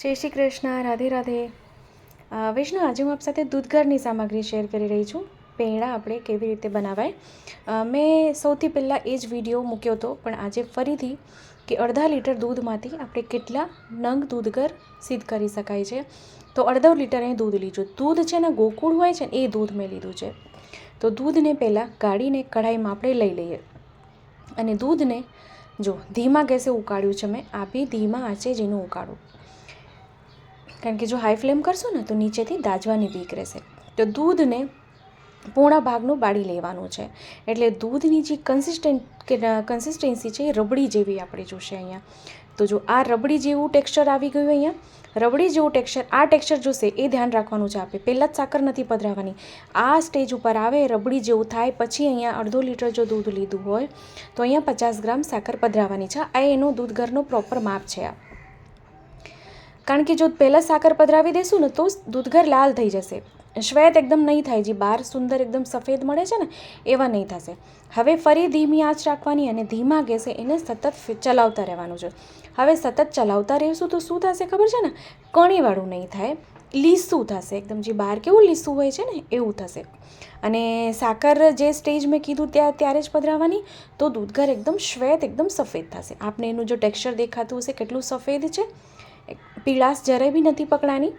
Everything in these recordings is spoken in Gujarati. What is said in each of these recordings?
જય શ્રી કૃષ્ણ, રાધે રાધે. વૈષ્ણવ આજે હું આપ સાથે દૂધઘરની સામગ્રી શેર કરી રહી છું. પેંડા આપણે કેવી રીતે બનાવાય? મેં સૌથી પહેલાં એ જ વીડિયો મૂક્યો હતો, પણ આજે ફરીથી કે અડધા લીટર દૂધમાંથી આપણે કેટલા નંગ દૂધઘર સિદ્ધ કરી શકાય છે. તો અડધો લીટર અહીં દૂધ લીધું. દૂધ છે ને ગોકુળ હોય છે ને એ દૂધ મેં લીધું છે. તો દૂધને પહેલાં ગાળીને કઢાઈમાં આપણે લઈ લઈએ. અને દૂધને જો ધીમા ગેસે ઉકાળ્યું છે, મેં આ બી ધીમા આંચે જ એનું ઉકાળું. કારણ કે જો હાઈ ફ્લેમ કરશો ને, તો નીચેથી દાજવાની બીક રહેશે. તો દૂધને પૂર્ણ ભાગનું બાળી લેવાનું છે. એટલે દૂધની જે કન્સિસ્ટન્ટ કે કન્સિસ્ટન્સી છે એ રબડી જેવી આપણે જોશે અહીંયા. તો જો આ રબડી જેવું ટેક્સચર આવી ગયું અહીંયા, રબડી જેવું ટેક્સચર આ ટેક્સચર જોશે એ ધ્યાન રાખવાનું છે આપણે પહેલાં જ સાકર નથી પધરાવવાની આ સ્ટેજ ઉપર આવે, રબડી જેવું થાય, પછી અહીંયા અડધો લીટર જો દૂધ લીધું હોય, તો અહીંયા પચાસ ગ્રામ સાકર પધરાવવાની છે. આ એનો ઘરનું પ્રોપર માપ છે આ. કારણ કે જો પહેલાં સાકર પધરાવી દેશું ને તો દૂધઘર લાલ થઈ જશે. શ્વેત એકદમ નહીં થાય, જે બહાર સુંદર એકદમ સફેદ મળે છે ને, એવા નહીં થશે. હવે ફરી ધીમી આંચ રાખવાની અને ધીમા ગેસે એને સતત ચલાવતા રહેવાનું છે. હવે સતત ચલાવતા રહેશું તો શું થશે ખબર છે ને? કણીવાળું નહીં થાય. લીસું થશે, એકદમ જે બહાર કેવું લીસું હોય છે ને, એવું થશે. અને સાકર જે સ્ટેજ મેં કીધું ત્યાં, ત્યારે જ પધરાવવાની તો દૂધઘર એકદમ શ્વેત એકદમ સફેદ થશે. આપને એનું જો ટેક્સચર દેખાતું હશે, કેટલું સફેદ છે. પીળાશ જરાય બી નથી પકડાની,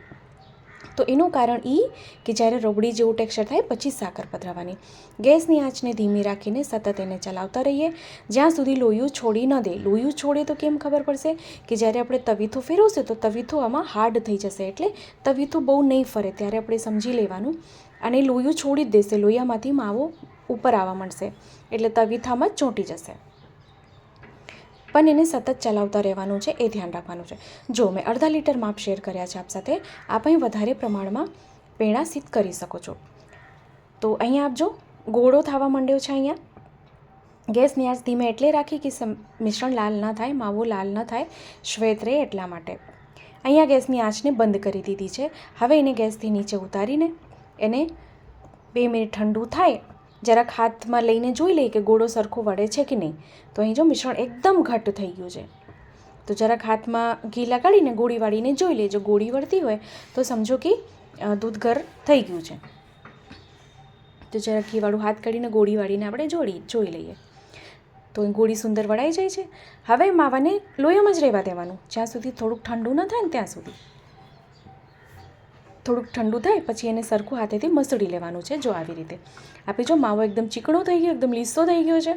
તો એનું કારણ એ કે જ્યારે રબડી જેવું ટેક્સચર થાય પછી સાકર પધરાવવાની ગેસની આંચને ધીમી રાખીને સતત એને ચલાવતા રહીએ. જ્યાં સુધી લોયું છોડી ન દે. લોયું છોડે તો કેમ ખબર પડશે? કે જ્યારે આપણે તવીથું ફેરવશે તો તવીથો આમાં હાર્ડ થઈ જશે. એટલે તવીથું બહુ નહીં ફરે, ત્યારે આપણે સમજી લેવાનું. અને લોયું છોડી જ દેશે. લોયામાંથી માવો ઉપર આવવા માંડશે. એટલે તવીથામાં જ ચોંટી જશે. પણ એને સતત ચલાવતા રહેવાનું છે, એ ધ્યાન રાખવાનું છે. જો મેં અડધા લીટર માપ શેર કર્યા છે આપ સાથે, આપ અહીં વધારે પ્રમાણમાં પેણા સિદ્ધ કરી શકો છો. તો અહીંયા આપજો ગોળો થવા માંડ્યો છે અહીંયા. ગેસની આંચ ધીમે એટલે રાખી કે મિશ્રણ લાલ ન થાય, માવો લાલ ન થાય, શ્વેત રહે એટલા માટે. અહીંયા ગેસની આંચને બંધ કરી દીધી છે. હવે એને ગેસથી નીચે ઉતારીને એને બે મિનિટ ઠંડુ થાય જરાક હાથમાં લઈને જોઈ લઈએ કે ગોળો સરખો વળે છે કે નહીં. તો અહીં જો મિશ્રણ એકદમ ઘટ્ટ થઈ ગયું છે. તો જરાક હાથમાં ઘી લગાડીને ગોળી વાળીને જોઈ લઈએ જો ગોળી વળતી હોય તો સમજો કે દૂધ દૂધઘર થઈ ગયું છે. તો જરાક ઘીવાળું હાથ કાઢીને ગોળી વાળીને આપણે જોડી, જોઈ લઈએ. તો ગોળી સુંદર વળાઈ જાય છે. હવે માવાને લોહીમાં જ રહેવા દેવાનું. જ્યાં સુધી થોડુંક ઠંડુ ન થાય ને ત્યાં સુધી. થોડુંક ઠંડુ થાય, પછી એને સરખું હાથેથી મસળી લેવાનું છે જો આવી રીતે. આપણે જો માવો એકદમ ચીકણો થઈ ગયો, એકદમ લીસો થઈ ગયો છે,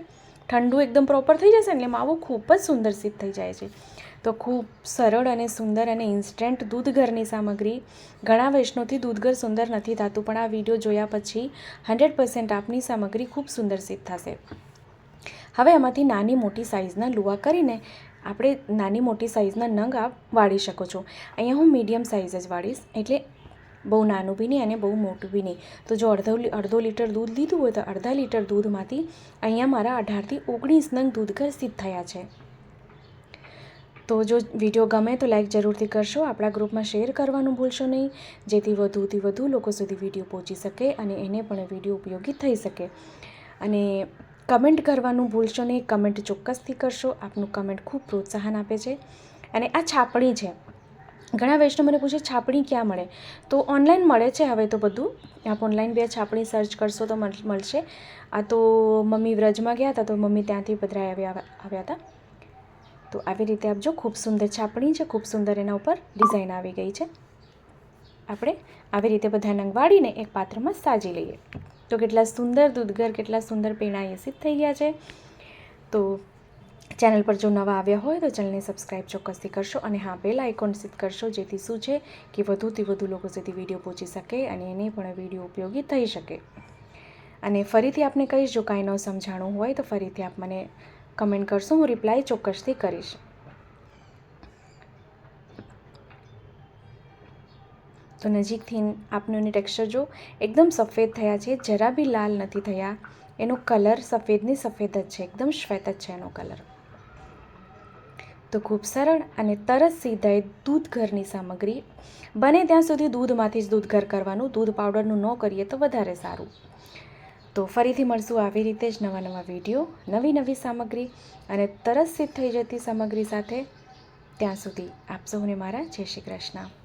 ઠંડુ એકદમ પ્રોપર થઈ જશે એટલે માવો ખૂબ જ સુંદર સિદ્ધ થઈ જાય છે. તો ખૂબ સરળ અને સુંદર અને ઇન્સ્ટન્ટ દૂધ ઘરની સામગ્રી, ઘણા વૈષ્ણવથી દૂધઘર સુંદર નથી થતું, પણ આ વીડિયો જોયા પછી હંડ્રેડ પર્સન્ટ આપની સામગ્રી ખૂબ સુંદર સિદ્ધ થશે. હવે આમાંથી નાની મોટી સાઇઝના લુવા કરીને આપણે નાની મોટી સાઇઝના નંગ આપ વાળી શકો છો. અહીંયા હું મીડિયમ સાઇઝ જ વાળીશ, એટલે બહુ નાનું બી નહીં અને બહુ મોટું બી નહીં. તો જો અડધો અડધો લીટર દૂધ લીધું હોય તો અડધા લીટર દૂધમાંથી અહીંયા મારા અઢારથી ઓગણીસ નંગ દૂધઘર સિદ્ધ થયા છે. તો જો વીડિયો ગમે તો લાઈક જરૂરથી કરશો, આપણા ગ્રુપમાં શેર કરવાનું ભૂલશો નહીં, જેથી વધુથી વધુ લોકો સુધી વીડિયો પહોંચી શકે અને એને પણ વીડિયો ઉપયોગી થઈ શકે. અને કમેન્ટ કરવાનું ભૂલશો નહીં, કમેન્ટ ચોક્કસથી કરશો, આપનું કમેન્ટ ખૂબ પ્રોત્સાહન આપે છે. અને આ છાપણી છે. ઘણા વૈષ્ણવ મને પૂછે છાપણી ક્યાં મળે? તો ઓનલાઈન મળે છે હવે તો બધું. આપ ઓનલાઈન બે છાપણી સર્ચ કરશો તો મળ- મળશે. આ તો મમ્મી વ્રજમાં ગયા હતા તો મમ્મી ત્યાંથી પધરાઈ આવ્યા આવ્યા હતા. તો આવી રીતે આપજો ખૂબ સુંદર છાપણી છે, ખૂબ સુંદર એના ઉપર ડિઝાઇન આવી ગઈ છે. આપણે આવી રીતે બધા નંગ વાળીને એક પાત્રમાં સાજી લઈએ. તો કેટલા સુંદર દૂધઘર, કેટલા સુંદર પેણા એસિત થઈ ગયા છે. તો ચેનલ પર જો નવા આવ્યા હોય તો ચેનલને સબસ્ક્રાઈબ ચોક્કસથી કરશો અને હા, બેલ આઇકોન સિદ્ધ કરશો, જેથી શું છે કે વધુથી વધુ લોકો સુધી વીડિયો પહોંચી શકે અને એને પણ વીડિયો ઉપયોગી થઈ શકે. અને ફરીથી આપને કહીશ, જો કાંઈ ન સમજાણું હોય તો ફરીથી આપ મને કમેન્ટ કરશો, હું રિપ્લાય ચોક્કસથી કરીશ. તો નજીકથી આપનું ટેક્સચર જો એકદમ સફેદ થયા છે, જરા બી લાલ નથી થયા. એનો કલર સફેદની સફેદ જ છે, એકદમ શ્વેત જ છે એનો કલર તો ખૂબ સરળ અને તરત સીધાએ દૂધ ઘરની સામગ્રી. બને ત્યાં સુધી દૂધમાંથી જ દૂધ ઘર કરવાનું, દૂધ પાવડરનું ન કરીએ તો વધારે સારું. તો ફરીથી મળશું આવી રીતે જ નવા નવા વીડિયો, નવી નવી સામગ્રી અને તરત સિદ્ધ થઈ જતી સામગ્રી સાથે. ત્યાં સુધી આપ સૌને મારા જય શ્રી કૃષ્ણ.